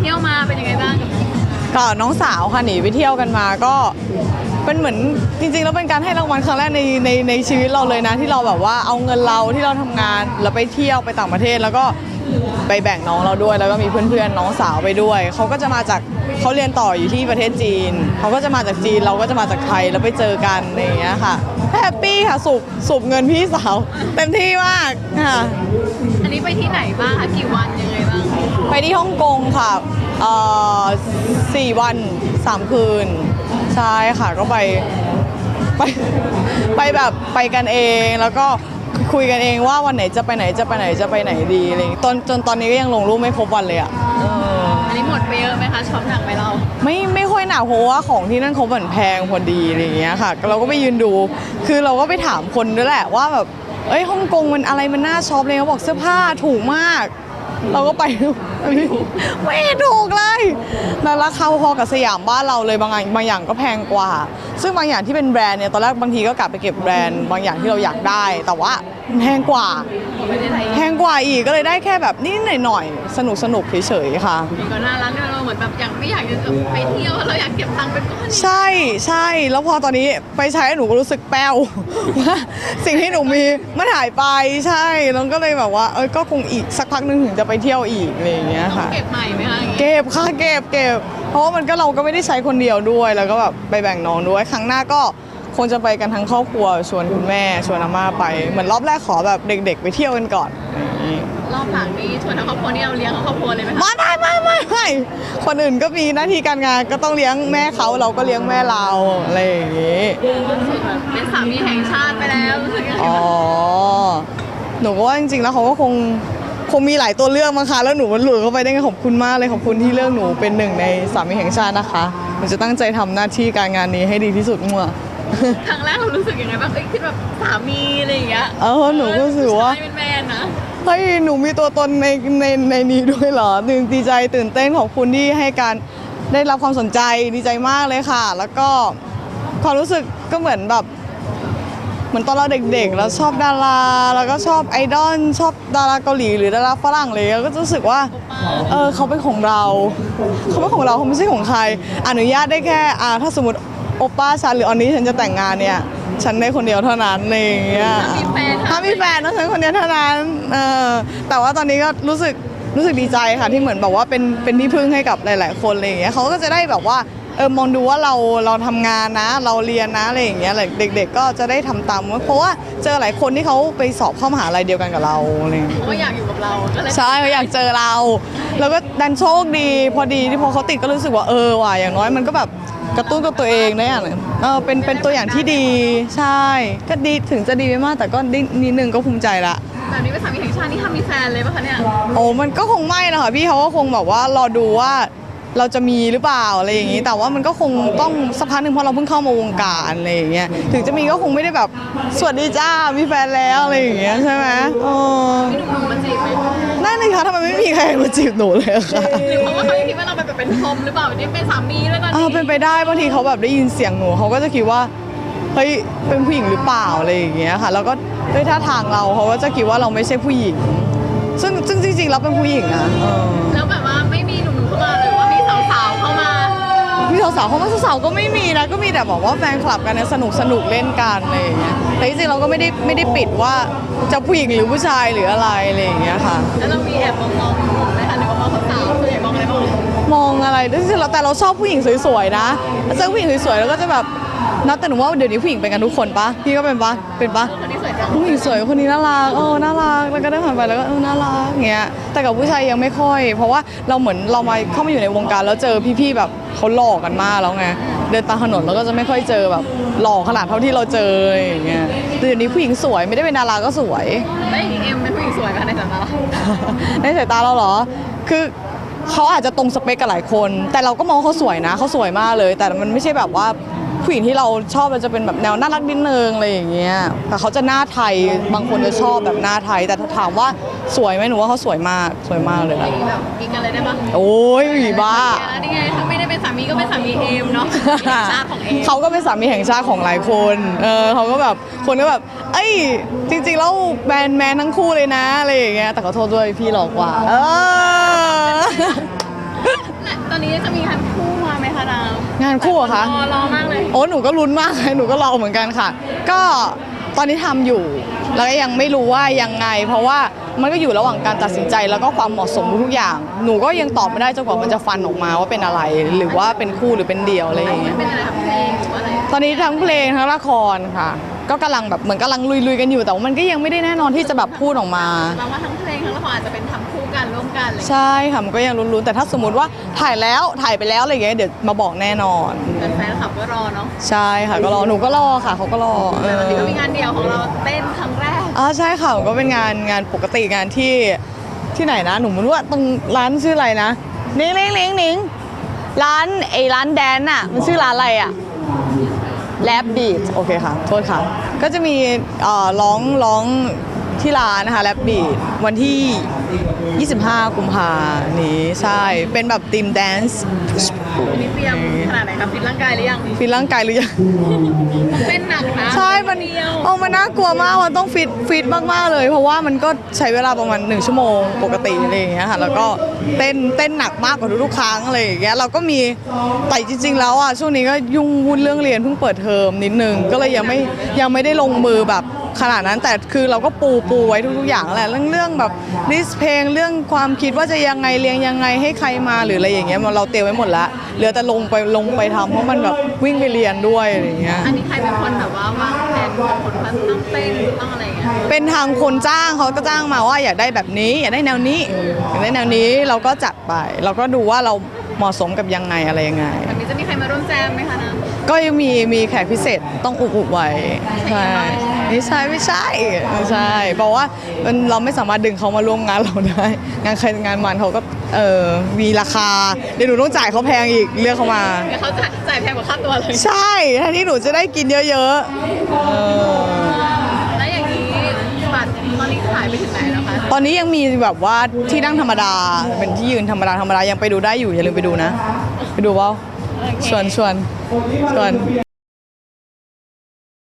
เที่ยวมาเป็นยังไงบ้างกับก็น้องสาวค่ะหนีไปเที่ยวกันมาก็เป็นเหมือนจริงๆแล้วเป็นการให้รางวัลครั้งแรกในในในชีวิตเราเลยนะ ที่เราแบบว่าเอาเงินเราที่เราทำงานแล้วไปเที่ยวไปต่างประเทศแล้วก็ไปแบ่งน้องเราด้วย แล้วก็มีเพื่อนๆน้องสาวไปด้วยเขาก็จะมาจากเขาเรียนต่ออยู่ที่ประเทศจีนเขาก็จะมาจากจีนเราก็จะมาจากไทยแล้วไปเจอกันอะไรอย่างเงี้ยค่ะแฮปปี้ค่ะสูบสูบเงินพี่สาวเต็มที่มากค่ะอันนี้ไปที่ไหนบ้างคะกี่วันยังไงบ้าง ไปที่ฮ่องกงค่ะเอ่อสี่วันสามคืน ใช่ค่ะก็ไปไปไปแบบไปกันเองแล้วก็คุยกันเองว่าวันไหนจะไปไหนจะไปไหนจะไปไหนดีอะไรอย่างงี้ตอนจนตอนนี้ก็ยังลงรูปไม่ครบวันเลยอะเอออันนี้หมดไปเยอะไหมคะช็อปหนักไหมเรา ไม่ไม่ค่อยหนักเพราะว่าของที่นั่นเขาเหมือนแพงพอดีอะไรอย่างเงี้ยค่ะ เราก็ไปยืนดู คือเราก็ไปถามคนด้วยแหละว่าแบบเอ้ยฮ่องกงมันอะไรมันน่าช็อปเลยเขาบอกเสื้อผ้าถูกมาก เราก็ไปไม่ถูกเลยแล้วราคาพอกับสยามบ้านเราเลยบางอย่างบางอย่างก็แพงกว่า ซึ่งบางอย่างที่เป็นแบรนด์เนี่ยตอนแรกบางทีก็กลับไปเก็บแบรนด์บางอย่างที่เราอยากได้ แต่ว่าแพงกว่าาอีกก็เลยได้แค่แบบนิดหน่อยๆสนุกสนุกๆเฉยๆค่ะ นี่ก็น่ารักด้วยเราเหมือนแบบอยากไม่อยากจะไปเที่ยวเราอยากเก็บตังค์เป็นก้อนใช่ใช่แล้วพอตอนนี้ไปใช้หนูก็รู้สึกแป้ว ว่าสิ่งที่หนูมีมันหายไปใช่แล้วก็เลยแบบว่าเออก็คงอีกสักพักหนึงถึงจะไปเที่ยวอีกอะไรอย่างเงี้ยค่ะ เก็บใหม่ไหมคะอย่างงี้เก็บค่ะเก็บเก็บเพราะว่ามันก็เราก็ไม่ได้ใช้คนเดียวด้วย แล้วก็แบบไปแบ่งน้องด้วย ครั้งหน้าก็ คงจะไปกันทั้งครอบครัวชวนคุณแม่ชวนอาม่าไป เหมือนรอบแรกขอแบบเด็ก ๆ ไปเที่ยวกันก่อนอย่างงี้รอบหลังนี้ชวนทั้งครอบครัวนี่เราเลี้ยงทั้งครอบครัวเลยไหมคะไม่ไม่ไม่ไม่ไม่คนอื่นก็มีหน้าที่การงานก็ต้องเลี้ยงแม่เขาเราก็เลี้ยงแม่เราอะไรอย่างงี้ล่าสุดแบบเป็นสามีแห่งชาติไปแล้วรู้สึกยังไงอ๋อบ้างหนูก็ว่าจริงๆแล้วเขาก็คงคงมีหลายตัวเลือกมั้งคะแล้วหนูมันหลุดเข้าไปได้ไงขอบคุณมากเลยขอบคุณที่เลือกหนูเป็นหนึ่งในสามีแห่งชาตินะคะหนูจะตั้งใจทำหน้าที่การงานนี้ให้ดีที่สุดมั่ว ครั้งแรกเรารู้สึกยังไงบ้างเอ้ยคิดแบบสามีอะไรอย่างเงี้ยเออหนูก็รู้สึกว่าผู้ชยเป็นแมนนะ เฮ้ยหนูมีตัวตนในในในนี้ด้วยเหรอตื่นดีใจตื่นเต้นขอบคุณที่ให้การได้รับความสนใจดีใจมากเลยค่ะ แล้วก็ความรู้สึกก็เหมือนแบบเหมือนตอนเราเด็กๆแล้วชอบดารา แล้วก็ชอบไอดอลชอบดาราเกาหลีหรือดาราฝรั่งเลยก็จะรู้สึกว่าเออเขาเป็นของเรา เขาเป็นของเราเขาไม่ใช่ของใคร อนุญาตได้แค่อ่าถ้าสมมติโอป้าฉันหรือออนนี้ฉันจะแต่งงานเนี่ยฉันได้คนเดียวเท่านั้นอะไรอย่างเงี้ยถ้ามีแฟนถ้ามีแฟนต้องฉันคนเดียวเท่านั้นเออแต่ว่าตอนนี้ก็รู้สึกรู้สึกดีใจค่ะที่เหมือนแบบว่าเป็นเป็นที่พึ่งให้กับหลาย ๆ คนอะไรอย่างเงี้ยเขาก็จะได้แบบว่าเออมองดูว่าเราเราทำงานนะ เราเรียนนะอะไรอย่างเงี้ยเด็ก ๆ ก็จะได้ทำตามเพราะว่าเจอหลายคนที่เขาไปสอบเข้ามหาลัยเดียวกันกับเราอะไรอย่างเงี้ยเพราะว่าอยากอยู่กับเราก็เลยใช่เขาอยากเจอเรา แล้วก็ดันโชคดี พอดีที่พอเขาติดก็รู้สึกว่าเออว่ะอย่างน้อยมันก็แบบ กระตุ้นกับตัวเองได้อย่างหนึ่งเออเป็นเป็นตัวอย่างที่ดีใช่ ก็ดีถึงจะดีไม่มาก แต่ก็ได้นิดนึงก็ภูมิใจละ แบบนี้เป็นสามีแห่งชาตินี่ถ้ามีแฟนเลยป่ะคะเนี่ย โอ้มันก็คงไม่นะคะพี่เขาก็คงแบบว่ารอดูว่า เราจะมีหรือเปล่าอะไรอย่างนี้ แต่ว่ามันก็คงต้องสักพักหนึ่งเพราะเราเพิ่งเข้ามาวงการอะไรอย่างเงี้ยถึงจะมีก็คงไม่ได้แบบสวัสดีจ้ามีแฟนแล้วอะไรอย่างเงี้ยใช่ไหมเออมีหนุ่มๆมาจีบไหมนั่นเลยคะทำไมไม่มีใครมาจีบหนูเลยอะคะหรือเพราะว่าเขายังคิดว่าเราแบบเป็นทอมหรือเปล่านี่เป็นสามีแล้วตอนอ่านี้เป็นไปได้บางทีเขาแบบได้ยินเสียงหนูเขาก็จะคิดว่าเฮ้ยเป็นผู้หญิงหรือเปล่าอะไรอย่างเงี้ยค่ะ แล้วก็ด้วยท่าทางเราเขาก็จะคิดว่าเราไม่ใช่ผู้หญิง ซึ่งซึ่งจริงๆเราเป็นผู้หญิงนะเออ แล้วแบบ มีสาวๆเขามาสาวๆก็ไม่มีนะก็มีแต่บอกว่าแฟนคลับกันเนี่ยสนุกสนุกเล่นกันอะไรอย่างเงี้ยแต่จริงๆเราก็ไม่ได้ไม่ได้ปิดว่าจะผู้หญิงหรือผู้ชายหรืออะไรอะไรอย่างเงี้ยค่ะ แล้วเรามีแอบมองๆหนุ่มๆไหมคะหรือว่ามองสาวๆส่วนใหญ่มองอะไรบ้างมองอะไรจริงๆเราแต่เราชอบผู้หญิงสวยๆนะเจอผู้หญิงสวยๆแล้วก็จะแบบนับแต่หนูว่าเดี๋ยวนี้ผู้หญิงเป็นกันทุกคนปะพี่ก็เป็นปะเป็นปะคนที่สวยจัง ผู้หญิงสวยคนนี้น่ารักเออน่ารักแล้วก็ได้ผ่านไปแล้วก็เออน่ารักเงี้ยแต่กับผู้ชายยังไม่ค่อย เพราะว่าเราเหมือนเรามาเข้ามาอยู่ในวงการแล้วเจอพี่ๆแบบเขาหล่อกันมากแล้วไงเดินตามถนนเราก็จะไม่ค่อยเจอแบบหล่อขนาดเท่าที่เราเจออย่างเงี้ยแต่เดี๋ยวนี้ผู้หญิงสวยไม่ได้เป็นดาราก็สวยแล้วอย่างนี้เอ็มเป็นผู้หญิงสวยไหมคะในสายตาเราในสายตาเราเหรอคือเขาอาจจะตรงสเปคกับหลายคน แต่เราก็มองเขาสวยนะเขาสวยมากเลย แต่มันไม่ใช่แบบว่า ผู้หญิงที่เราชอบมันจะเป็นแบบแนวน่ารักนิดนึงอะไรอย่างเงี้ยแต่เขาจะหน้าไทยบางคนจะชอบแบบหน้าไทย แต่ถ้าถามว่าสวยไหมหนูว่าเขาสวยมากสวยมากเลยออะย่างนี้แบบกินกันเลยได้ปะโอ้ยบ้าแล้วนี่ไงถ้าไม่ได้เป็นสามีก็เป็นสามีเอ็มเนาะสามีแห่งชาติของเอ็มเขาก็เป็นสามีแห่งชาติของหลายคนเออเขาก็แบบคนก็แบบเอ้ยจริงๆแล้วแมนแมนทั้งคู่เลยนะอะไรอย่างเงี้ยแต่ขอโทษด้วยพี่หลอกกว่าเออนี้จะมีงานคู่ งงานคู่เหรอคะ รอรอมากเลย โอ้ หนูก็ลุ้นมาก หนูก็รอเหมือนกันค่ะ ก็ตอนนี้ทำอยู่ แล้วก็ยังไม่รู้ว่ายังไง เพราะว่ามันก็อยู่ระหว่างการตัดสินใจแล้วก็ความเหมาะสมทุกๆอย่าง หนูก็ยังตอบไม่ได้จนกว่ามันจะฟันออกมาว่าเป็นอะไร หรือว่าเป็นคู่หรือเป็นเดี่ยวอะไรอย่างเงี้ย เป็นอะไรคะเพลงหรือว่าอะไรตอนนี้ทั้งเพลงทั้งละครค่ะ ก็กำลังแบบเหมือนกำลังลุยๆกันอยู่ แต่ว่ามันก็ยังไม่ได้แน่นอนที่จะแบบพูดออกมาแปลว่าทั้งเพลงทั้งละครอาจจะเป็นทำคู่ กันร่วมกันอะไรอย่างเลยใช่ค่ะมันก็ยังลุ้นๆแต่ถ้าสมมติว่าถ่ายแล้วถ่ายไปแล้วอะไรอย่างเงี้ยเดี๋ยวมาบอกแน่นอน แฟนๆขับก็รอเนาะใช่ค่ะก็รอหนูก็รอค่ะเขาก็รอเอแต่อวันนี้ก็มีงานเดี่ยวของเราเต้นครั้งแรกอ่าใช่ค่ะก็เป็นงานงานปกติงานที่ที่ไหนนะหนูไม่รู้ว่าตรงร้านชื่ออะไรนะนิงนิงนิงนิงร้านไอ้ร้านแดนน่ะมันชื่อร้านอะไรอะ แลบบีทโอเคค่ะ โทษค่ะ ก็จะมีเอ่อร้องร้อง ที่ร้านนะคะแลบบีทวันที่ 25 กุมภานี้ใช่ เป็นแบบทีมแดนซ์วันนี้เตรียมขนาดไหนครับฟิตร่างกายหรือยังฟิตร่างกายหรือยัง เต้นหนักนะใช่ มันเดียวเอามันน่ากลัวมากมันต้องฟิตฟิตมากๆเลย เพราะว่ามันก็ใช้เวลาประมาณหนึ่งชั่วโมงปกติอะไรอย่างเงี้ยค่ะ แล้วก็เต้นเต้นหนักมากกว่าทุกๆครั้งอะไรอย่างเงี้ย เราก็มีแต่จริง ๆ แล้วอะช่วงนี้ก็ยุ่งวุ่นเรื่องเรียนเพิ่งเปิดเทอมนิดนึง ก็เลยยังไม่ยังไม่ได้ลงมือแบบ ขนาดนั้นแต่คือเราก็ปูปูไว้ทุกๆอย่างแหละเรื่องเรื่องแบบลิสเพลงเรื่องความคิดว่าจะยังไงเรียงยังไงให้ใครมาหรืออะไรอย่างเงี้ยมันเราเตรียมไว้หมดละเหลือแต่ลงไปลงไปทำเพราะมันแบบวิ่งไปเรียนด้วยอะไรอย่างเงี้ยอันนี้ใครเป็นคนแบบว่าวางแผนเป็นคนว่าต้องเต้นต้องอะไรอย่างเงี้ยเป็นทางคนจ้างเขาก็จ้างมาว่าอยากได้แบบนี้ อยากได้แนวนี้อยากได้แนวนี้เราก็จัดไป เราก็ดูว่าเราเหมาะสมกับยังไงอะไรยังไงแบบนี้จะมีใครมาร่วมแจมไหมคะนะก็ยังมีมีแขกพิเศษต้องอุบอุบไว้ใช่ ไม่ใช่ไม่ใช่ไม่ใช่เพราะว่ามันเราไม่สามารถดึงเขามาร่วมงานเราได้ งานใครงานมันเขาก็เออมีราคาเดี๋ยวหนูต้องจ่ายเขาแพงอีกเลือกเขามาเดี๋ยวเขาจะจ่ายแพงกว่าค่าตัวเลยใช่แทนที่หนูจะได้กินเยอะๆเออแล้วอย่างนี้บัตรตอนนี้ขายไปถึงไหนแล้วคะตอนนี้ยังมีแบบว่าที่นั่งธรรมดาเป็นที่ยืนธรรมดาธรรมดายังไปดูได้อยู่อย่าลืมไปดูนะ ไปดูว่าชวนชวนชวน